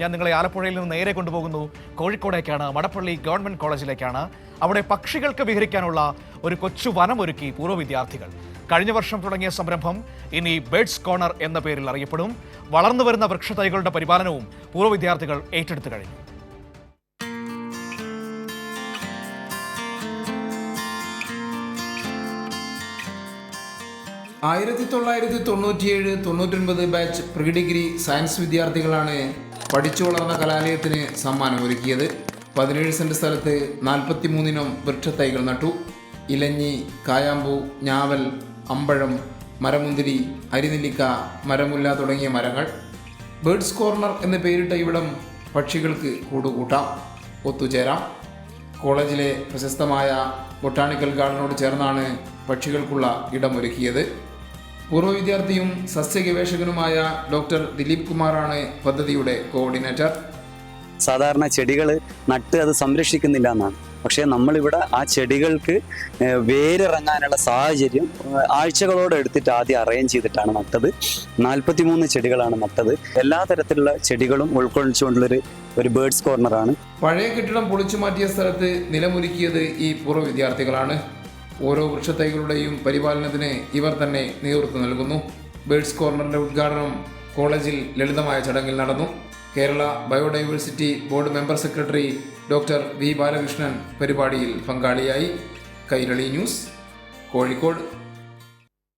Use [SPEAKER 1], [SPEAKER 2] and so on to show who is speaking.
[SPEAKER 1] ഞാൻ നിങ്ങളെ ആലപ്പുഴയിൽ നിന്ന് നേരെ കൊണ്ടുപോകുന്നു. കോഴിക്കോടേക്കാണ് മടപ്പള്ളി ഗവൺമെന്റ് കോളേജിലേക്കാണ്. അവിടെ പക്ഷികൾക്ക് വിഹരിക്കാനുള്ള ഒരു കൊച്ചു വനം ഒരുക്കി പൂർവ വിദ്യാർത്ഥികൾ. കഴിഞ്ഞ വർഷം തുടങ്ങിയ സംരംഭം ഇനി ബേഡ്സ് കോർണർ എന്ന പേരിൽ അറിയപ്പെടും. വളർന്നു വരുന്ന വൃക്ഷത്തൈകളുടെ പരിപാലനവും പൂർവ വിദ്യാർത്ഥികൾ ഏറ്റെടുത്തു കഴിഞ്ഞു.
[SPEAKER 2] ആയിരത്തി തൊള്ളായിരത്തി തൊണ്ണൂറ്റിയേഴ് തൊണ്ണൂറ്റൊൻപത് ബാച്ച് പ്രീ ഡിഗ്രി സയൻസ് വിദ്യാർത്ഥികളാണ് പഠിച്ചു വളർന്ന കലാലയത്തിന് സമ്മാനം ഒരുക്കിയത് പതിനേഴ് സെന്റ് സ്ഥലത്ത് നാൽപ്പത്തി മൂന്നിനം വൃക്ഷത്തൈകൾ നട്ടു. ഇലഞ്ഞി കായാമ്പൂ ഞാവൽ അമ്പഴം മരമുന്തിരി അരിനെല്ലിക്ക മരമുല്ല തുടങ്ങിയ മരങ്ങൾ. ബേഡ്സ് കോർണർ എന്ന് പേരിട്ട ഇവിടം പക്ഷികൾക്ക് കൂടുകൂട്ടാം. ഒത്തുചേരാം. കോളേജിലെ പ്രശസ്തമായ ബൊട്ടാണിക്കൽ ഗാർഡനോട് ചേർന്നാണ് പക്ഷികൾക്കുള്ള ഇടമൊരുക്കിയത്. പൂർവ വിദ്യാർത്ഥിയും സസ്യ ഗവേഷകനുമായ ഡോക്ടർ ദിലീപ് കുമാറാണ് പദ്ധതിയുടെ കോർഡിനേറ്റർ.
[SPEAKER 3] സാധാരണ ചെടികൾ നട്ട് അത് സംരക്ഷിക്കുന്നില്ല എന്നാണ്. പക്ഷേ നമ്മളിവിടെ ആ ചെടികൾക്ക് വേരിറങ്ങാനുള്ള സാഹചര്യം ആഴ്ചകളോട് എടുത്തിട്ട് ആദ്യം അറേഞ്ച് ചെയ്തിട്ടാണ് നട്ടത്. നാൽപ്പത്തി മൂന്ന് ചെടികളാണ് നട്ടത്. എല്ലാ തരത്തിലുള്ള ചെടികളും ഉൾക്കൊള്ളിച്ചുകൊണ്ടുള്ളൊരു ഒരു ബേഡ്സ് കോർണറാണ്.
[SPEAKER 2] പഴയ കെട്ടിടം പൊളിച്ചു മാറ്റിയ സ്ഥലത്ത് നിലമൊരുക്കിയത് ഈ പൂർവ വിദ്യാർത്ഥികളാണ്. ഓരോ വൃക്ഷത്തൈകളുടെയും പരിപാലനത്തിന് ഇവർ തന്നെ നേതൃത്വം നൽകുന്നു. ബേഡ്സ് കോർണറിന്റെ ഉദ്ഘാടനം കോളേജിൽ ലളിതമായ ചടങ്ങിൽ നടന്നു. Kerala biodiversity board member secretary doctor V Balakrishnan പരിപാടിയിൽ പങ്കാളിയായി. കൈരളി ന്യൂസ് കോഴിക്കോട്.